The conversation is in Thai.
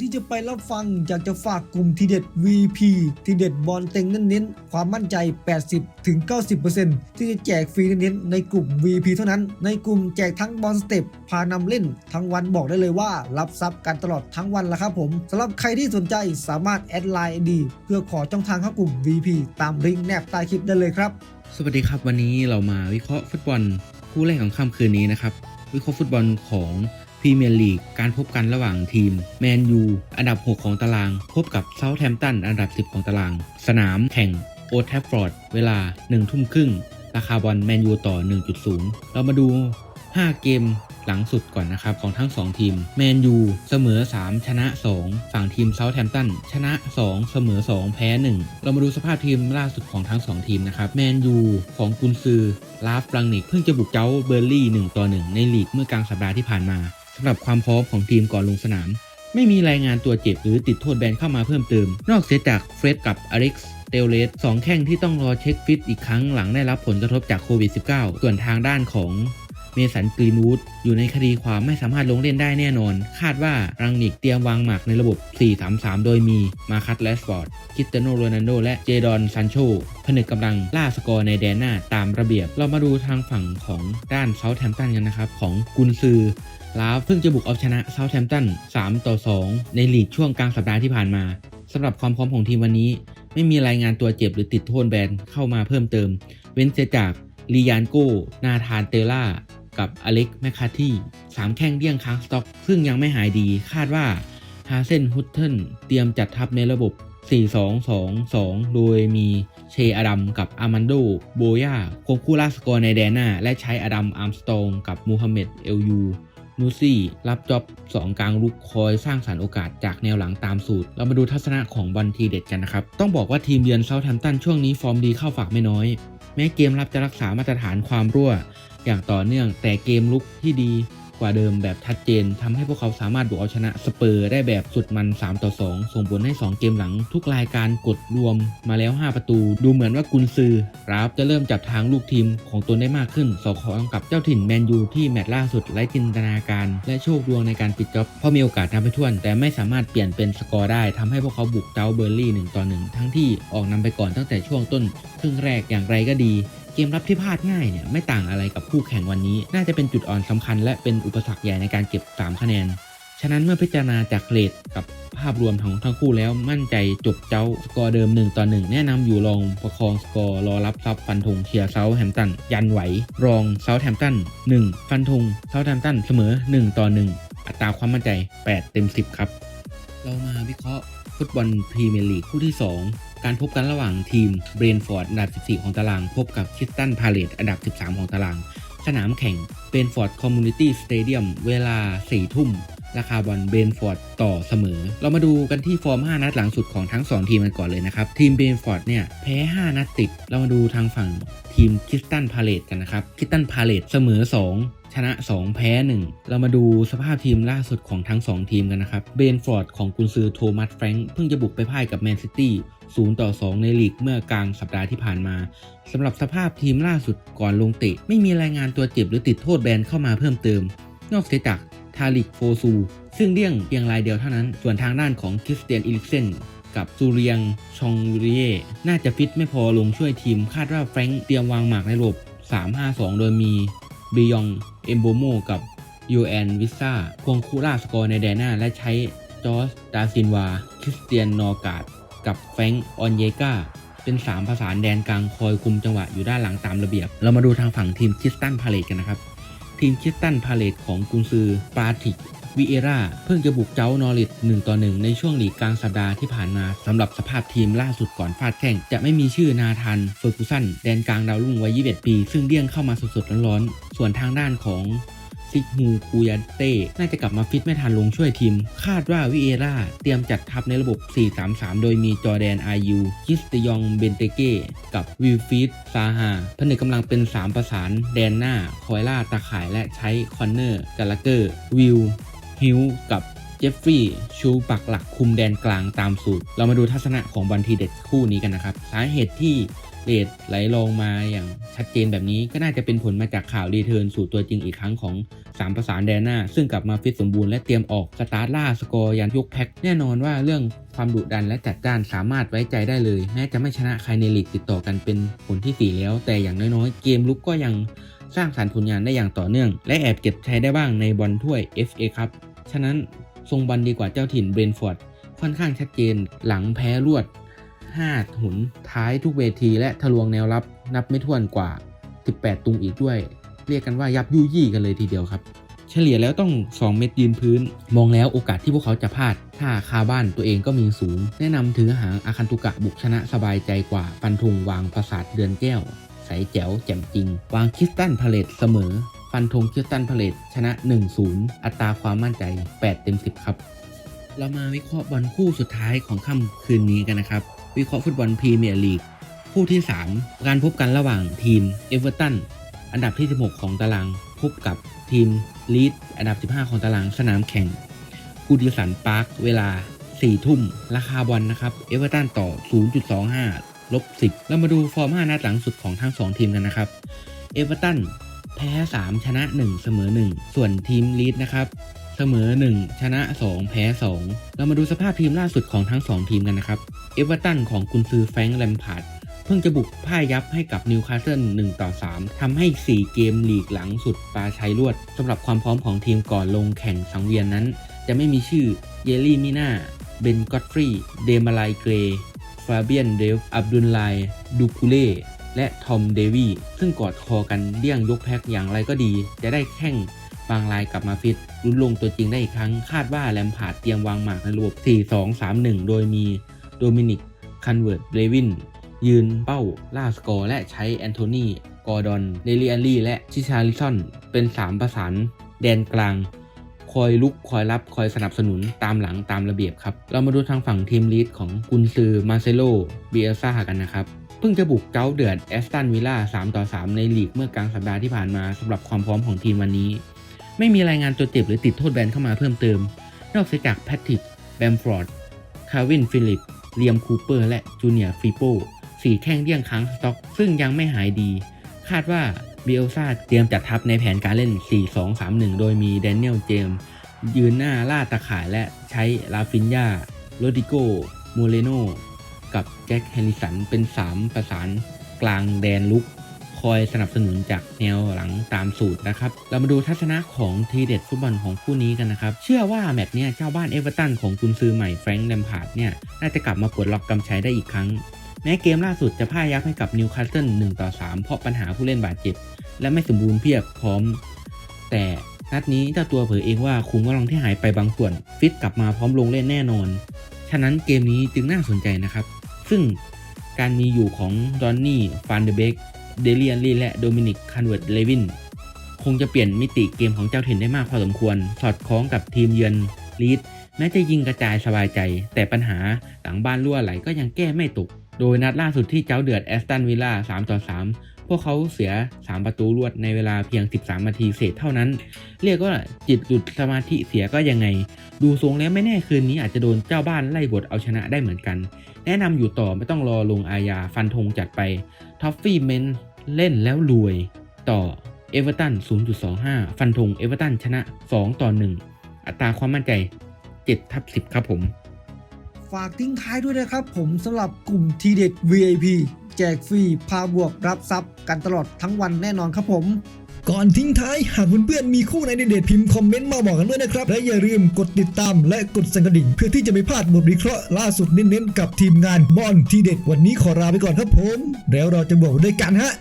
ที่จะไปรับฟังอยากจะฝากกลุ่มทีเด็ด VP ทีเด็ดบอลเต็งเน้นๆความมั่นใจ 80ถึง90%ที่จะแจกฟรีเน้นๆในกลุ่ม VP เท่านั้น ในกลุ่มแจกทั้งบอลสเต็ปพานำเล่น ทั้งวันบอกได้เลยว่า รับทรัพย์กันตลอดทั้งวันละครับผมสำหรับใครที่สนใจสามารถแอดไลน์ดีเพื่อขอช่องทางเข้ากลุ่ม VP ตามลิงก์แนบใต้คลิปได้เลยครับ สวัสดีครับวันนี้เรามาวิเคราะห์ฟุตบอลคู่แรกของค่ำคืนนี้นะครับวิเคราะห์ฟุตบอลของ พรีเมียร์ลีก การพบกันระหว่างทีม แมนยู อันดับ 6 ของตาราง พบกับเซาท์แฮมป์ตัน อันดับ 10 ของตาราง สนามแข่งโอ t แทฟฟอร์ด เวลา 1 ทุ่มครึ่ง ราคาบอลแมนยูต่อ 1.0 เรามาดู 5 เกมหลังสุดก่อนนะครับของทั้ง 2 ทีม แมนยูเสมอ 3 ชนะ 2 ฝั่งทีมเซาท์แฮมป์ตันชนะ 2 เสมอ 2 แพ้ 1 เรามาดูสภาพทีมล่าสุดของทั้ง 2 ทีมนะครับ แมนยูของกุนซือลาฟลังนิกเพิ่งจะบุกเจ้าเบอร์ลี่ 1 ต่อ 1 ในลีกเมื่อกลางสัปดาห์ที่ผ่านมา สำหรับความพร้อมของทีมก่อนลงสนาม ไม่มีรายงานตัวเจ็บหรือติดโทษแบนเข้ามาเพิ่มเติม นอกเสียจากเฟร็ดกับอเล็กซ์เตลเลสสองแข้งที่ต้องรอเช็คฟิตอีกครั้งหลังได้รับผลกระทบจากโควิด -19 ส่วนทางด้านของเมสันกรีนวูดอยู่ในคดีความไม่สามารถลงเล่นได้แน่นอน คาดว่ารังนิกเตรียมวางหมากในระบบ 4-3-3 โดยมีมาคัตแลสฟอร์ด คิสเตโนโรนัลโด และเจดอนซันโชผนึกกำลังล่าสกอร์ในแดนหน้าตามระเบียบ เรามาดูทางฝั่งของด้านเซาท์แฮมป์ตันกันนะครับ ของกุนซือ ลาฟเพิ่งจะบุกเอาชนะเซาท์แฮมป์ตัน 3 ต่อ 2 ในลีกช่วงกลางสัปดาห์ที่ผ่านมาสำหรับความพร้อมของทีมวันนี้ ไม่มีรายงานตัวเจ็บหรือติดโทษแบนเข้ามาเพิ่มเติม เว้นเสียจากลียานโกนาธานเตล่า กับอเล็กแมคคาที่สามแข้งเดี้ยงค้างสต็อก ซึ่งยังไม่หายดีคาดว่าฮาเซนฮุตเทิลเตรียมจัดทัพในระบบ 4-2-2-2 โดยมีเชอดัมกับอามันโดโบยาควงคู่ล่าสกอร์ในแดนหน้า และใช้อดัมอาร์มสตองกับมูฮัมเหม็ดเอลยู นูซี่รับจ็อบ2กลางลุกคอยสร้างสารรค์โอกาสจากแนวหลังตามสูตร เรามาดูทัศนะของบอลทีเด็ดกันนะครับ ต้องบอกว่าทีมเยือนเซาท์แฮมป์ตันช่วงนี้ฟอร์มดีเข้าฝากไม่น้อย แม้เกมรับจะรักษามาตรฐานความรั่ว อย่างต่อเนื่องแต่เกมลุกที่ดี ว่าเดิมแบบชัดเจนทำให้พวกเขาสามารถบุกเอาชนะสเปอร์ได้แบบสุดมัน 3 ต่อ 2 ส่งผลให้ 2 เกมหลัง ทุกรายการกดรวมมาแล้ว 5 ประตู ดูเหมือนว่ากุนซือราฟจะเริ่มจับทางลูกทีมของตนได้มากขึ้น สอดคล้องกับเจ้าถิ่นแมนยูที่แมตช์ล่าสุดไร้จินตนาการ และโชคดวงในการปิดจ็อบเพราะมีโอกาสทำไปท่วน แต่ไม่สามารถเปลี่ยนเป็นสกอร์ได้ทำให้พวกเขาบุกเจ้าเบอร์ลี่1ต่อ1ทั้งที่ออกนำไปก่อนตั้งแต่ช่วงต้นครึ่งแรกอย่างไรก็ดี เกมรับที่พลาดง่ายเนี่ยไม่ต่างอะไรกับคู่แข่งวันนี้ น่าจะเป็นจุดอ่อนสำคัญ และเป็นอุปสรรคใหญ่ในการเก็บ 3 คะแนน ฉะนั้นเมื่อพิจารณาจากเรทกับภาพรวมของทั้งคู่แล้วมั่นใจจบเจ้าสกอร์เดิม1ต่อ1แนะนำอยู่รองประคองสกอร์รอรับซับฟันธงเชียร์เซาแฮมตันยันไหว รองเซาแฮมตัน1 ฟันธงเซาแฮมตันเสมอ 1 ต่อ 1 อัตราความมั่นใจ 8 เต็ม 10 ครับ เรามาวิเคราะห์ฟุตบอลพรีเมียร์ลีกคู่ที่ 2 การพบกันระหว่างทีมเบรนฟอร์ดอันดับ 14 ของตาราง พบกับคิสตันพาเลตอันดับ 13 ของตาราง สนามแข่งเบรนฟอร์ดคอมมูนิตี้สเตเดียมเวลา 4 ทุ่ม ราคาบอลเบรนฟอร์ดต่อเสมอ เรามาดูกันที่ฟอร์ม 5 นัดหลังสุดของทั้ง 2 ทีมกันก่อนเลยนะครับ ทีมเบรนฟอร์ดเนี่ยแพ้ 5 นัดติด เรามาดูทางฝั่งทีมคิสตันพาเลตกันนะครับคิสตันพาเลตเสมอ 2ชนะ 2 แพ้ 1 เรามาดูสภาพทีมล่าสุดของทั้ง 2 ทีมกันนะครับ เบนฟอร์ดของกุนซือโทมัสแฟรงค์เพิ่งจะบุกไปพ่ายกับแมนซิตี้ 0 ต่อ 2 ในลีกเมื่อกลางสัปดาห์ที่ผ่านมาสำหรับสภาพทีมล่าสุดก่อนลงเตะ ไม่มีรายงานตัวเจ็บหรือติดโทษแบนเข้ามาเพิ่มเติม นอกเสียจากทาริกโฟซู ซึ่งเลี่ยงเพียงรายเดียวเท่านั้น ส่วนทางด้านของคริสเตียนอิลิกเซนกับซูเรียงชองเรียน่าจะฟิตไม่พอลงช่วยทีม คาดว่าแฟรงค์เตรียมวางหมากในระบบ 3-5-2 โดยมีเบยองเอมโบโมกับยูแอนวิซ่าควงคู่ล่าสกอร์ในแดนหน้าและใช้จอร์สดาซินวา คริสเตียนนอร์กาด กับแฟงออนเยกาเป็น3ประสานแดนกลางคอยคุมจังหวะอยู่ด้านหลังตามระเบียบ เรามาดูทางฝั่งทีมคิสตันพาเลตกันนะครับ ทีมคิสตันพาเลตของกุนซือปาติกวิเอราเพิ่งจะบุกเจ้านอริท1ต่อ 1 ในช่วงหลีกกลางสัปดาห์ที่ผ่านมาสำหรับสภาพทีมล่าสุดก่อนฟาดแข่ง จะไม่มีชื่อนาธานเฟอร์กูสันแดนกลางดาวรุ่งวัย 21 ปี ซึ่งเลี่ยงเข้ามาสดๆร้อนๆส่วนทางด้านของ ซิกฮูปูยาเต้น่าจะกลับมาฟิตไม่ทันลงช่วยทีม คาดว่าวิเอราเตรียมจัดทัพในระบบ 4-3-3 โดยมีจอแดนอายูคิสตยองเบนเตเก้กับวิลฟิดซาฮาผนึกกำลังเป็น 3 ประสานแดนหน้า คอยล่าตาข่ายและใช้คอนเนอร์กาลาเกอร์วิลฮิวกับเจฟฟรีย์ชูปักหลักคุมแดนกลางตามสูตร เรามาดูทัศนะของบอลทีเด็ดคู่นี้กันนะครับ สาเหตุที่ เรทไหลลงมาอย่างชัดเจนแบบนี้ก็น่าจะเป็นผลมาจากข่าวรีเทิร์นสู่ตัวจริงอีกครั้งของ 3 ประสานแดนหน้า ซึ่งกลับมาฟิตสมบูรณ์และเตรียมออกสตาร์ทล่าสกอร์ยันยกแพ็คแน่นอนว่าเรื่องความดุดันและจัดจ้านสามารถไว้ใจได้เลยแม้จะไม่ชนะใครในลีกติดต่อกันเป็นผลทีสี่4 แล้ว แต่อย่างน้อยๆ เกมลุกก็ยังสร้างสรรค์ผลงานได้อย่างต่อเนื่อง และแอบเก็บชัยได้บ้างในบอลถ้วย FA ครับฉะนั้นทรงบอลดีกว่าเจ้าถิ่นเบรนท์ฟอร์ดค่อนข้างชัดเจนหลังแพ้รวด 5 หุนท้ายทุกเวทีและทะลวงแนวรับนับไม่ถ้วนกว่า 18 ตุงอีกด้วย เรียกกันว่ายับยุยี่กันเลยทีเดียวครับ เฉลี่ยแล้วต้อง 2 เม็ดยืนพื้น มองแล้วโอกาสที่พวกเขาจะพลาด ถ้าคาบ้านตัวเองก็มีสูง แนะนำถือหางอาคันตุกะบุกชนะสบายใจกว่าฟันธงวางประสาทเดือนแก้ว ใสแจ๋วแจ่มจริง วางคิสตันพาเลตเสมอ ฟันธงคิสตันพาเลตชนะ 1-0 อัตราความมั่นใจ 8 เต็ม 10 ครับเรามาวิเคราะห์บอลคู่สุดท้ายของค่ำคืนนี้กันนะครับ วิเคราะห์ฟุตบอลพรีเมียร์ลีกคู่ที่ 3 การพบกันระหว่างทีมเอเวอร์ตันอันดับที่ 16 ของตาราง พบกับทีมลีดอันดับ 15 ของตารางสนามแข่งกูดิสันพาร์คเวลา 4 ทุ่ม ราคาบอลนะครับเอเวอร์ตันต่อ 0.25ลบ10 เรามาดูฟอร์ม 5 นัดหลังสุดของทั้ง 2 ทีมกันนะครับเอเวอร์ตันแพ้ 3 ชนะ 1 เสมอ 1 ส่วนทีมลีดนะครับ เสมอ 1 ชนะ 2 แพ้ 2 เรามาดูสภาพทีมล่าสุดของทั้ง 2 ทีมกันนะครับ เอเวอร์ตันของกุนซือแฟรงค์แลมพาร์ดเพิ่งจะบุกพ่ายยับให้กับนิวคาสเซิล1ต่อ 3 ทำให้ 4 เกมลีกหลังสุดปลาชัยรวดสำหรับความพร้อมของทีมก่อนลงแข่งสังเวียนนั้น จะไม่มีชื่อเยลลี่มิน่า เบนกอตฟรีเดมาไลเกรฟาเบียนเดฟ อับดุลไลดูคูเล่และทอมเดวีซึ่งกอดคอกันเลี่ยงยกแพ็คอย่างไรก็ดี จะได้แข่งบางรายกลับมาฟิต ลุ้นลงตัวจริงได้อีกครั้ง คาดว่าแลมพาร์ดเตรียมวางหมากในระบบ 4-2-3-1 โดยมีโดมินิก คันเวิร์ดเลวิน ยืนเป้าล่าสกอร์ และใช้แอนโทนี กอร์ดอนเดลิอันลี่ และชิชาลิซอน เป็น 3 ประสานแดนกลาง คอยลุกคอยรับคอยสนับสนุนตามหลังตามระเบียบครับ เรามาดูทางฝั่งทีมลีดของกุนซือมาเซโลเบียซ่ากันนะครับเพิ่งจะบุกเก้าเดือดแอสตันวิลล่า3ต่อ 3 ในลีกเมื่อกลางสัปดาห์ที่ผ่านมาสำหรับความพร้อมของทีมวันนี้ ไม่มีรายงานตัวเจ็บหรือติดโทษแบนเข้ามาเพิ่มเติม นอกจากแพทริกแบมฟอร์ด คาวินฟิลิปเลียมคูเปอร์และจูเนียร์ฟิโปสี่แข้งเดี่ยงค้างสต็อก ซึ่งยังไม่หายดี คาดว่าเบลซาเตรียมจัดทัพในแผนการเล่น 4-2-3-1 โดยมีแดเนียลเจมส์ยืนหน้าล่าตะข่ายและใช้ลาฟินยาโรดิโกโมเลโนกับแจ็คแฮริสันเป็น 3 ประสานกลางแดนลุก อยสนับสนุนจากแนวหลังตามสูตรนะครับ เรามาดูทัศนะของทีเด็ดฟุตบอลของคู่นี้กันนะครับ เชื่อว่าแมตช์เนี้ยเจ้าบ้านเอเวอร์ตันของกุนซือใหม่แฟรงค์แลมพาร์ดเนี่ยน่าจะกลับมาปลดล็อกกำชัยได้อีกครั้ง แม้เกมล่าสุดจะพ่ายยับให้กับนิวคาสเซิล1ต่อ3เพราะปัญหาผู้เล่นบาดเจ็บ และไม่สมบูรณ์เพียบพร้อม แต่นัดนี้เจ้าตัวเผยเองว่าคุมกำลังที่หายไปบางส่วน ฟิตกลับมาพร้อมลงเล่นแน่นอน ฉะนั้นเกมนี้จึงน่าสนใจนะครับ ซึ่งการมีอยู่ของดอนนี่ฟานเดเบก เดเลียนลีและโดมินิกคันเวิร์ดเลวินคงจะเปลี่ยนมิติเกมของเจ้าถิ่นได้มากพอสมควร สอดคล้องกับทีมเยือนลีดแม้จะยิงกระจายสบายใจ แต่ปัญหาหลังบ้านรั่วไหลก็ยังแก้ไม่ตก โดยนัดล่าสุดที่เจ้าเดือดแอสตันวิลล่า3ต่อ3พวกเขาเสีย 3 ประตูรวดในเวลาเพียง 13 นาทีเศษเท่านั้น เรียกว่าจิตหลุดสมาธิเสียก็ยังไง ดูทรงแล้วไม่แน่คืนนี้อาจจะโดนเจ้าบ้านไล่บทเอาชนะได้เหมือนกัน แนะนำอยู่ต่อไม่ต้องรอลงอาญาฟันธงจัดไปท็อฟฟี่เมนเล่นแล้วรวยต่อเอเวอร์ตัน 0.25 ฟันธงเอเวอร์ตันชนะ 2 ต่อ 1 อัตราความมั่นใจ 7 ทับ 10 ครับผม ฝากทิ้งท้ายด้วยนะครับผมสำหรับกลุ่มทีเด็ด VIP แจกฟรี พาบวกรับทรัพย์กันตลอดทั้งวันแน่นอนครับผม ก่อนทิ้งท้ายหากเพื่อนๆมีคู่ไหนเด็ดๆพิมพ์คอมเมนต์มาบอกกันด้วยนะครับ และอย่าลืมกดติดตามและกดสั่นกระดิ่ง เพื่อที่จะไม่พลาดบทวิเคราะห์ล่าสุดเน้นๆกับทีมงานบอลทีเด็ดวันนี้ขอลาไปก่อนครับผม แล้วเราจะบอกด้วยกันฮะ